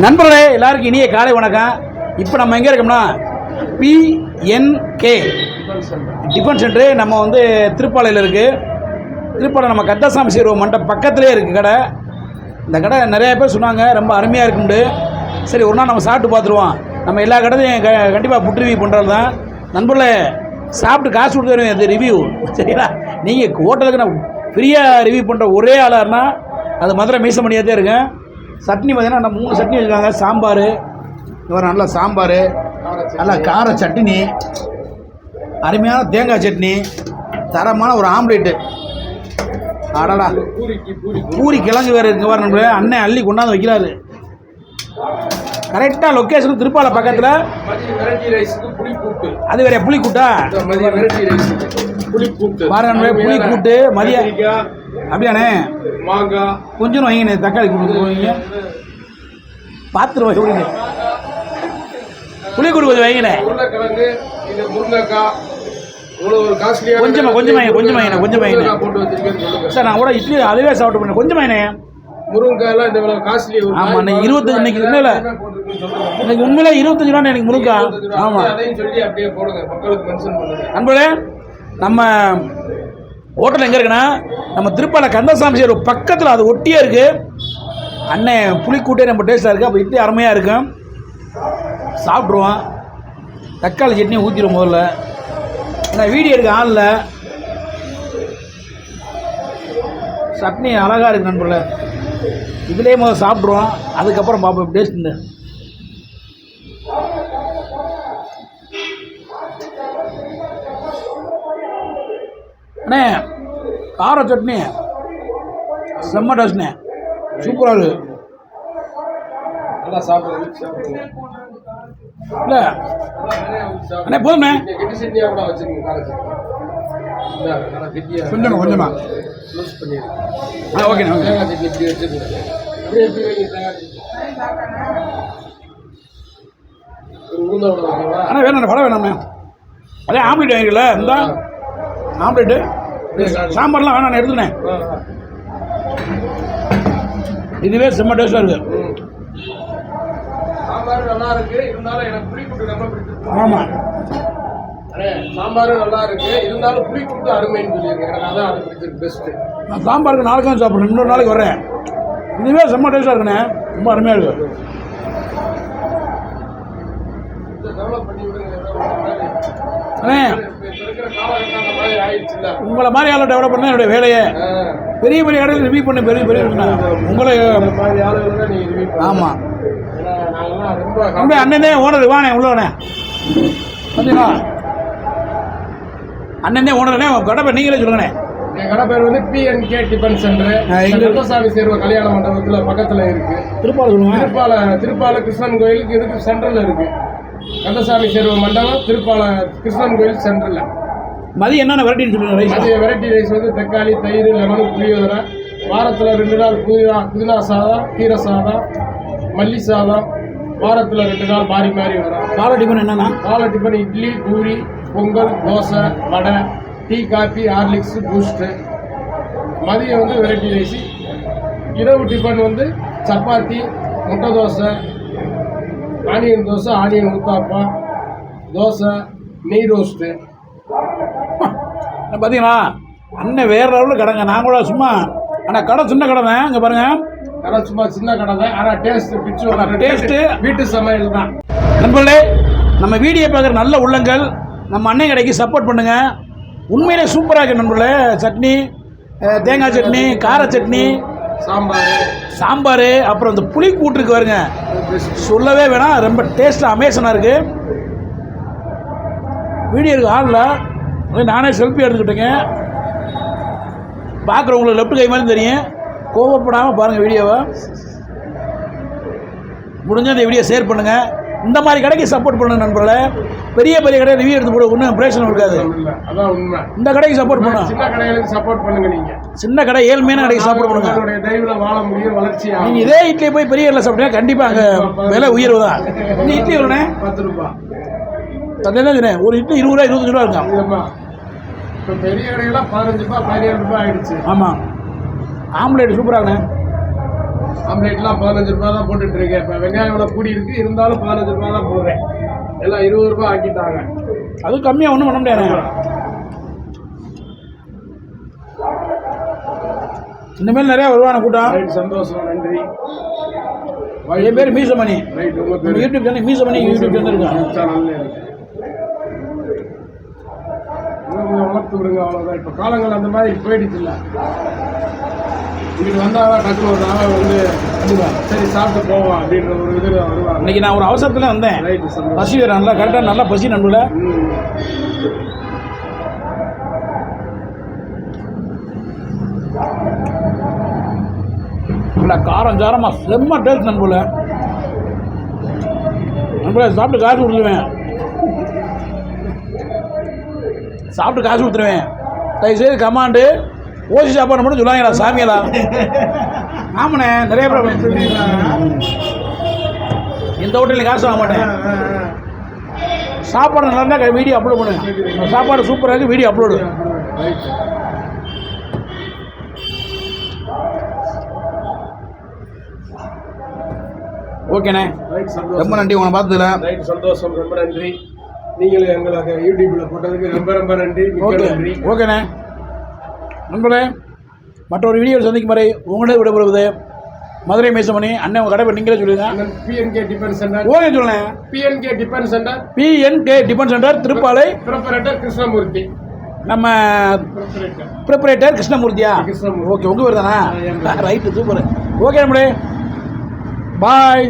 நண்பர்களே எல்லாருக்கும் இனிய காலை வணக்கம். இப்போ நம்ம எங்கே இருக்கோம்னா பிஎன்கே டிஃபன் சென்டரு நம்ம வந்து திருப்பாலையில் இருக்குது திருப்பாலை நம்ம கத்தசாமி சேருவ மண்டபம் பக்கத்துலேயே இருக்குது கடை. இந்த கடை நிறைய பேர் சொன்னாங்க ரொம்ப அருமையாக இருக்குண்டு சரி ஒரு நாள் நம்ம சாப்பிட்டு பார்த்துருவோம். நம்ம எல்லா கடையும் க கண்டிப்பாக ஃபுட் ரிவ்யூ பண்ணுறது தான். நண்பர்களே சாப்பிட்டு காசு கொடுத்து வருவேன் இது ரிவ்யூ சரிங்களா நீங்கள் ஹோட்டலுக்கு நான் ஃப்ரீயாக ரிவ்யூ பண்ணுற ஒரே ஆளாருன்னா அது மதுரை மீசமணியாக தான் இருக்கேன். சட்னி பார்த்தீங்கன்னா நம்ம மூணு சட்னி வச்சுருக்காங்க. சாம்பார் இவர் நல்ல சாம்பார் நல்ல கார சட்னி அருமையான தேங்காய் சட்னி தரமான ஒரு ஆம்லேட்டு. அடடா. பூரி கிழங்கு வேறு இருக்கு பாரு நம்மளே. அண்ணன் அள்ளி கொண்டாந்து வைக்கிறாரு. கரெக்டாக லொக்கேஷன் திருப்பாலை பக்கத்தில். அது வேற புளி கூட்டா இந்த மதிய வெரைட்டி ரைஸுக்கு புளி கூட்டு பாருங்க நம்மளே புளி கூட்டு மதிய கத்திரிக்காய், அப்படியாண்ணே? மாங்காய் கொஞ்சம் வைங்கண்ணே தக்காளி கூட்டு வைங்க. பார்த்துட்டு வைங்க புளி கூட்டு கொஞ்சம் வைங்கண்ணே. உருளைக்கிழங்கு இது முருங்கைக்காய். காஸ்ட்லியா கொஞ்சமா, கொஞ்சமா வைங்க, கொஞ்சமா வைங்க, கொஞ்சமா வைங்க. போட்டு வச்சிருக்கேன்னு சொல்லுங்க. சார் நான் கூட இட்லி அதுவே சாப்பிட்டு பண்ணேன் கொஞ்சம் வைங்கண்ணே முருங்கைக்காய் எல்லாம் இந்த இவ்வளவு காஸ்ட்லி ஒரு ஆமா, காய் இன்னைக்கு இருபத்தஞ்சு இன்னைக்கு சொல்லுங்க. இன்னைக்கு உண்மையிலே இருபத்தஞ்சு ரூபா எனக்கு முருங்கா. ஆமாம் அதையும் சொல்லி அப்படியே போடுங்க. மக்களுக்கு மென்ஷன் பண்ணுங்க. நண்பர்களே நம்ம ஹோட்டல் எங்கே இருக்குன்னா நம்ம திருப்பாலை கந்தசாமி சேரு பக்கத்தில் அது ஒட்டியே இருக்குது அண்ணன் புளிக்கூட்டே நம்ம டேஸ்ட்டாக இருக்குது அப்போ இட்லி அருமையாக இருக்கும் சாப்பிட்ருவோம் தக்காளி சட்னி ஊற்றிடும் முதல்ல. நான் வீடியோ எடுக்க ஆள் சட்னி அழகாக இருக்குது நண்பர்களே. இதுலேயே முதல்ல சாப்பிட்ருவோம் அதுக்கப்புறம் பார்ப்போம் டேஸ்ட்டு அண்ணே கார சட்னி செம்ம டஸ்ண்ணே சூப்பராக இருக்குது நல்லா சாப்பிடுங்க இல்லை. அண்ணே போதும்ண்ணே. கொஞ்சமா, கொஞ்சமா. ஆ ஓகேண்ணே ஓகே அண்ணா வேணாண்ணே படம் வேணாண்ணே அதே ஆம்லேட் வாங்கிக்கல இந்த. ஆம்லேட்டு. சாம்பார்லாம் எடுத்துண்ணே ஆ, ஆ. இதுவே செம்ம நல்லா இருக்கு. ஆமாம் சாம்பாரும் நல்லா இருக்கு. இருந்தாலும் புளி கூட்டு அருமைன்னு சொல்லியிருக்கேன். எனக்கு அதான் அது பிடிச்சிருக்கு பெஸ்ட் நான் சாம்பாருக்கு நாளைக்கு சாப்பிட்றேன். இன்னொரு நாளைக்கு வரேன் இதுவே செம்ம டேஸ்ட்டாக இருக்குண்ணே. ரொம்ப அருமையாக இருக்குது டெவலப் பண்ணி விடுங்க. உங்களை மாதிரி ஆளை டெவலப் பண்ண என்னுடைய வேலையே. பெரிய பெரிய கடையில் ரிவ்யூ பண்ண பெரிய பெரிய உங்களை. ஆமாம் ரொம்ப அண்ணனே ஓனர் வாண்ணே. உள்ளவனே பார்த்தீங்களா அண்ணனே ஓனர்னே கடை பேர் நீங்களே சொல்லுங்கண்ணே. என் கடை பேர் வந்து பிஎன்கே டிஃபன் சென்டர் ஆ, எங்க- கந்தசாமி சேர்வ கல்யாண மண்டபத்துல பக்கத்துல இருக்கு. திருப்பாடு சொல்லுங்க. திருப்பால திருப்பால கிருஷ்ணன் கோயிலுக்கு இதுக்கு சென்டர்ல இருக்கு. கந்தசாமி சேர்வ மண்டபம் திருப்பால கிருஷ்ணன் கோயில் சென்டர்ல மதியம் என்னென்ன வெரைட்டின்னு சொல்லுங்க ரைஸ்? மதிய வெரைட்டி ரைஸ் வந்து தக்காளி தயிர் லெமன் புளியோதரை. வாரத்தில் ரெண்டு நாள் புதினா புதினா சாதம் கீரை சாதம் மல்லி சாதம். வாரத்தில் ரெண்டு நாள் மாறி மாறி வரும். காலை டிஃபன் என்னன்னா? காலை tiffin idli puri pongal dosa vada tea coffee Horlicks Boost மதியம் வந்து வெரைட்டி ரைஸ் இரவு டிஃபன் வந்து சப்பாத்தி முட்டை தோசை ஆனியன் தோசை ஆனியன் ஊத்தாப்பம் தோசை நெய் ரோஸ்ட்டு பார்த்தீங்களா அண்ணன் வேற லெவலில் கடைங்க. நான் கூட சும்மா ஆனால் கடை சின்ன கடை தான் இங்கே பாருங்க. ஆனால் சும்மா சின்ன கடை தான் ஆனால் டேஸ்ட் பிச்சு taste- வீட்டு சமையல் தான் நண்பர்களே நம்ம வீடியோ பார்க்குற நல்ல உள்ளங்கள் நம்ம அண்ணன் கடைக்கு சப்போர்ட் பண்ணுங்க. உண்மையிலே சூப்பராக இருக்கு நண்பர்களே. சட்னி தேங்காய் சட்னி கார சட்னி சாம்பார். சாம்பார் அப்புறம் இந்த புளி கூட்டுருக்கு வருங்க சொல்லவே வேணாம் ரொம்ப டேஸ்ட்டாக அமேசனாக இருக்குது வீடியோ இருக்கு ஹாலில் அதே நானே செல்ஃபி எடுத்துக்கிட்டேங்க. பார்க்குறவங்களுக்கு லெஃப்ட் கை மாதிரி தெரியும். கோவப்படாமல் பாருங்கள் வீடியோவை முடிஞ்ச இந்த வீடியோ ஷேர் பண்ணுங்கள் இந்த மாதிரி கடைக்கு சப்போர்ட் பண்ணுங்க நண்பர்களே. பெரிய பெரிய கடையை ரிவ்யூ எடுத்து போட ஒன்றும் பிரச்சனை இருக்காது. இந்த கடைக்கு சப்போர்ட் பண்ணும் சின்ன கடைகளுக்கு சப்போர்ட் பண்ணுங்க நீங்க. சின்ன கடை ஏழ்மையான கடைக்கு சப்போர்ட் பண்ணுங்க. வாழ முடியும் வளர்ச்சி. நீங்கள் இதே இட்லி போய் பெரிய கடையில் சாப்பிட்டீங்கன்னா கண்டிப்பாக அங்கே விலை உயர்வு தான். இந்த இட்லி எவ்வளோண்ணே பத்து ரூபாய் தந்தை தான் சொன்னேன் ஒரு இட்லி இருபது ரூபா இருபத்தஞ்சு ரூபா இருக்கும் இப்போ பெரிய கடையெல்லாம் பதினஞ்சு ரூபாய் பதினேழு ரூபாய் ஆயிடுச்சு. ஆமாம் ஆம்லேட் சூப்பராகண்ணே ஆம்லேட்லாம் பதினஞ்சு ரூபா தான் போட்டுட்டு இருக்கேன் இப்போ வெங்காயம் விலை கூடி இருக்கு? இருந்தாலும் பதினஞ்சு ரூபா தான் போடுறேன். எல்லாம் இருபது ரூபா ஆக்கிட்டாங்க. அது கம்மியாக ஒன்றும் பண்ண முடியாது. இனிமேல் நிறையா வருவான கூட்டம் சந்தோஷம் நன்றி. என் பேர் Meesamani. YouTube channel Meesamani YouTube channel இருக்கான் வளர்த்து விடுங்க அவ்வளோதான் இப்போ காலங்கள் அந்த மாதிரி போயிடுச்சு இல்லை. இங்கிட்டு வந்தாதான் டக்குனு ஒரு நாள் வந்து சரி சாப்பிட்டு போவோம் அப்படின்ற ஒரு இதில் வருவாங்க. இன்னைக்கு நான் ஒரு அவசரத்தில் வந்தேன். பசி வேறு நல்லா கரெக்டாக நல்லா பசி நண்புல ம். நல்லா காரம் சாரமாக செம்ம டேஸ்ட் நண்புல நண்புல சாப்பிட்டு காசு கொடுத்துருவேன். சாப்பிட்டு காசு கொடுத்துருவேன். தயவுசெய்து கமாண்டு ஓசி சாப்பாடு மட்டும் சொல்லாங்கடா சாமியலா ஆமாண்ணே நிறைய பேர். இந்த ஹோட்டலில் காசு வாங்க மாட்டேன். சாப்பாடு நல்லா இருந்தால் வீடியோ அப்லோட் பண்ணுவேன் சாப்பாடு சூப்பராக இருக்குது வீடியோ அப்லோடு ரைட் ஓகேண்ணே. ரைட் ரொம்ப நன்றி உங்களை பார்த்ததுல. ரைட் சந்தோஷம் ரொம்ப நன்றி. நீங்களும் எங்களுக்கு யூடியூப்ல போட்டதுக்கு ரொம்ப ரொம்ப நன்றி. மிக்க ஓகே நன்றி. ஓகேண்ணே. நண்பர்களே மற்றொரு வீடியோ சந்திக்கும் வரை உங்களே விடைபெறுவது மதுரை மேசமணி. அண்ணன் கடை நீங்களே சொல்லுங்க. பிஎன்கே டிஃபன் சென்டர் ஓகே சொல்லுங்க? BNK tiffin centre BNK tiffin centre Tiruppalai. Proprietor Krishnamurthy நம்ம ப்ரிப்பரேட்டர் கிருஷ்ணமூர்த்தியா கிருஷ்ணமூர்த்தி. ஓகே உங்கள் பேர் தானா. ரைட்டு சூப்பர் ஓகே நம்மளே பாய்